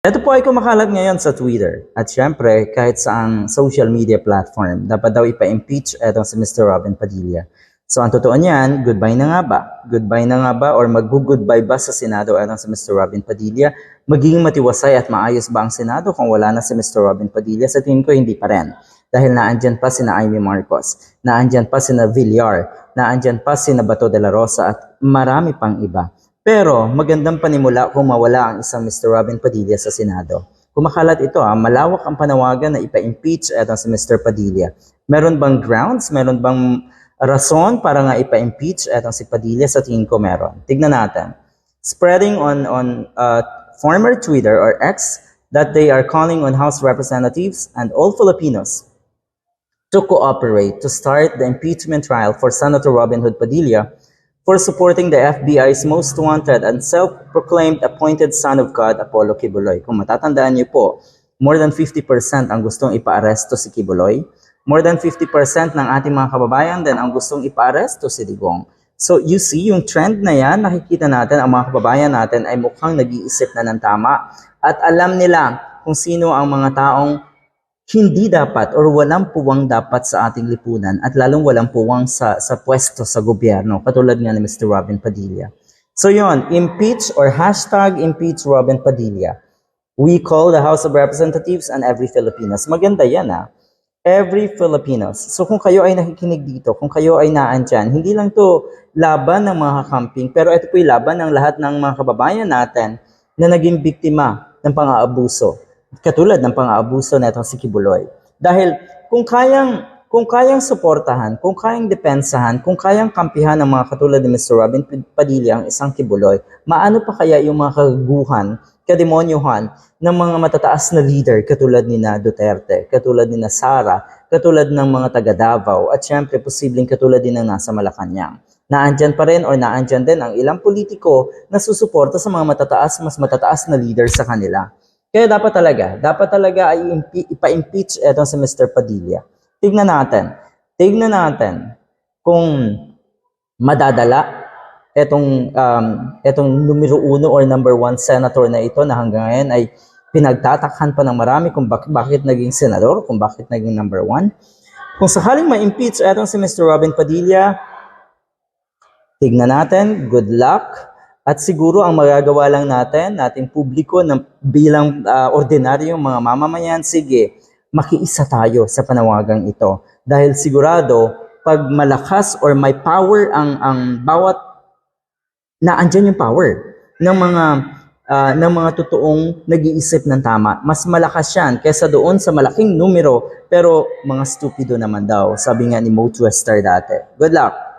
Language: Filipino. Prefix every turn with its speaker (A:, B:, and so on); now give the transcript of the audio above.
A: Ito po ay kumakalat ngayon sa Twitter. At syempre, kahit saang social media platform, dapat daw ipa-impeach etong si Mr. Robin Padilla. So ang totoo niyan, goodbye na nga ba? Goodbye na nga ba or mag-goodbye ba sa Senado etong si Mr. Robin Padilla? Magiging matiwasay at maayos ba ang Senado kung wala na si Mr. Robin Padilla? Sa tingin ko, hindi pa rin. Dahil naandyan pa sina Amy Marcos, naandyan pa sina Villar, naandyan pa sina Bato de la Rosa at marami pang iba. Pero magandang panimula kung mawala ang isang Mr. Robin Padilla sa Senado. Kumakalat ito ha, malawak ang panawagan na ipa-impeach etong si Mr. Padilla. Meron bang grounds, meron bang rason para nga ipa-impeach etong si Padilla? Sa tingin ko meron. Tignan natin. Spreading on, on uh, former Twitter or X that they are calling on House representatives and all Filipinos to cooperate to start the impeachment trial for Senator Robin Hood Padilla for supporting the FBI's most wanted and self-proclaimed appointed son of God, Apollo Kibuloy. Kung matatandaan niyo po, more than 50% ang gustong ipa-aresto si Kibuloy. More than 50% ng ating mga kababayan din ang gustong ipa-aresto si Digong. So you see, yung trend na yan, nakikita natin ang mga kababayan natin ay mukhang nag-iisip na ng tama at alam nila kung sino ang mga taong hindi dapat or walang puwang dapat sa ating lipunan at lalong walang puwang sa, sa pwesto sa gobyerno, katulad nga ni Mr. Robin Padilla. So yon, impeach or hashtag impeach Robin Padilla. We call the House of Representatives and every Filipinos. Maganda yan ah. Every Filipinos. So kung kayo ay nakikinig dito, kung kayo ay naandyan, hindi lang to laban ng mga kakamping, pero ito po yung laban ng lahat ng mga kababayan natin na naging biktima ng pang-aabuso katulad ng pang-aabuso na itong si Kibuloy. Dahil kung kayang kung kayang suportahan, kung kayang depensahan, kung kayang kampihan ng mga katulad ni Mr. Robin Padilla ang isang Kibuloy, maano pa kaya yung mga kaguhan, kademonyohan ng mga matataas na leader katulad ni na Duterte, katulad ni na Sara, katulad ng mga taga Davao, at syempre posibleng katulad din ng nasa Malacanang. Naandyan pa rin or naandyan din ang ilang politiko na susuporta sa mga matataas, mas matataas na leader sa kanila. Kaya dapat talaga, dapat talaga ay impe- ipa-impeach etong si Mr. Padilla. Tignan natin. Tignan natin kung madadala etong um, etong numero uno or number one senator na ito na hanggang ngayon ay pinagtatakhan pa ng marami kung bak- bakit naging senador, kung bakit naging number one. Kung sakaling ma-impeach etong si Mr. Robin Padilla, tignan natin, good luck. At siguro ang magagawa lang natin, nating publiko na bilang uh, ordinaryong mga mamamayan, sige, makiisa tayo sa panawagang ito. Dahil sigurado, pag malakas or may power ang ang bawat naandyan yung power ng mga uh, ng mga totoong nag-iisip ng tama. Mas malakas yan kaysa doon sa malaking numero pero mga stupido naman daw. Sabi nga ni Mo Twister dati. Good luck!